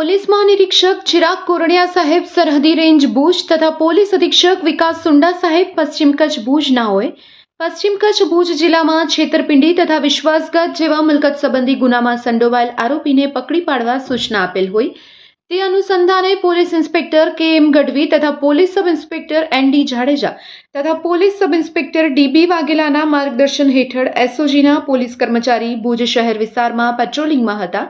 Police મહાનિરીક્ષક Chirag Kordia સાહેબ સરહદી range Bhuj તથા પોલીસ અધિક્ષક વિકાસ સુંડા સાહેબ પશ્ચિમ કચ્છ ભુજ હોય. પશ્ચિમ કચ્છ ભુજ જિલ્લામાં છેતરપિંડી તથા વિશ્વાસઘાત જેવા મિલકત સંબંધી ગુનામાં સંડોવાયેલ આરોપીને પકડી પાડવા સૂચના આપેલ હોય. તે અનુસંધાને પોલીસ ઇન્સ્પેક્ટર કે એમ ગઢવી તથા police sub inspector N D Jadeja તથા પોલીસ સબ ઇન્સ્પેક્ટર ડીબી વાઘેલાના માર્ગદર્શન હેઠળ એસઓજીના પોલીસ કર્મચારી ભુજ શહેર વિસ્તારમાં પેટ્રોલિંગમાં હતા.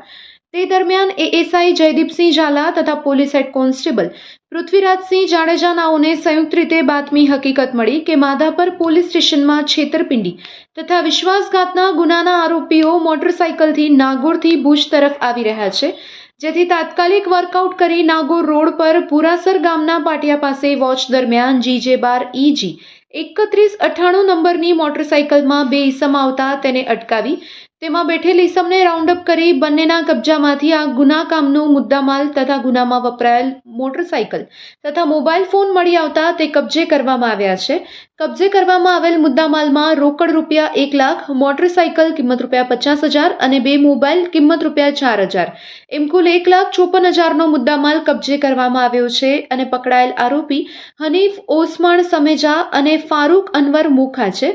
તે દરમિયાન એએસઆઈ જયદીપસિંહ ઝાલા તથા police head constable Prithvirajsinh Jadeja નાઓને સંયુક્ત રીતે બાતમી હકીકત મળી કે માધાપર પોલીસ સ્ટેશનમાં છેતરપિંડી તથા વિશ્વાસઘાતના ગુનાના આરોપીઓ મોટરસાયકલથી નાગોરથી ભુજ તરફ આવી રહ્યા છે, જેથી તાત્કાલિક વર્કઆઉટ કરી નાગોર રોડ પર પુરાસર ગામના પાટિયા પાસે વોચ દરમિયાન જીજે બાર ઈજી એકત્રીસ અઠ્ઠાણું નંબરની મોટરસાયકલમાં બે ઈસમ આવતા તેને અટકાવી તેમાં બેઠેલ ઈસમને રાઉન્ડઅપ કરી બંનેના કબજામાંથી આ ગુના કામનો મુદ્દામાલ તથા ગુનામાં વપરાયેલ મોટરસાયકલ તથા મોબાઈલ ફોન મળી આવતા તે કબજે કરવામાં આવ્યા છે. કબજે કરવામાં આવેલ મુદ્દામાલમાં રોકડ રૂપિયા એક લાખ મોટરસાયકલ કિંમત રૂપિયા પચાસ હજાર અને બે મોબાઈલ કિંમત રૂપિયા ચાર હજાર. એમ કુલ એક લાખ ચોપન હજારનો મુદ્દામાલ કબજે કરવામાં આવ્યો છે અને પકડાયેલ આરોપી હનીફ ઓસમાણ સમેજા અને ફારૂક અનવર મુખા છે.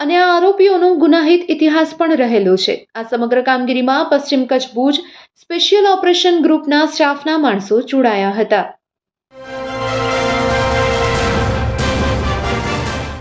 અને આ આરોપીઓનો ગુનાહિત ઇતિહાસ પણ રહેલો છે. આ સમગ્ર કામગીરીમાં પશ્ચિમ કચ્છ ભુજ સ્પેશિયલ ઓપરેશન ગ્રુપના સ્ટાફના માણસો જોડાયા હતા.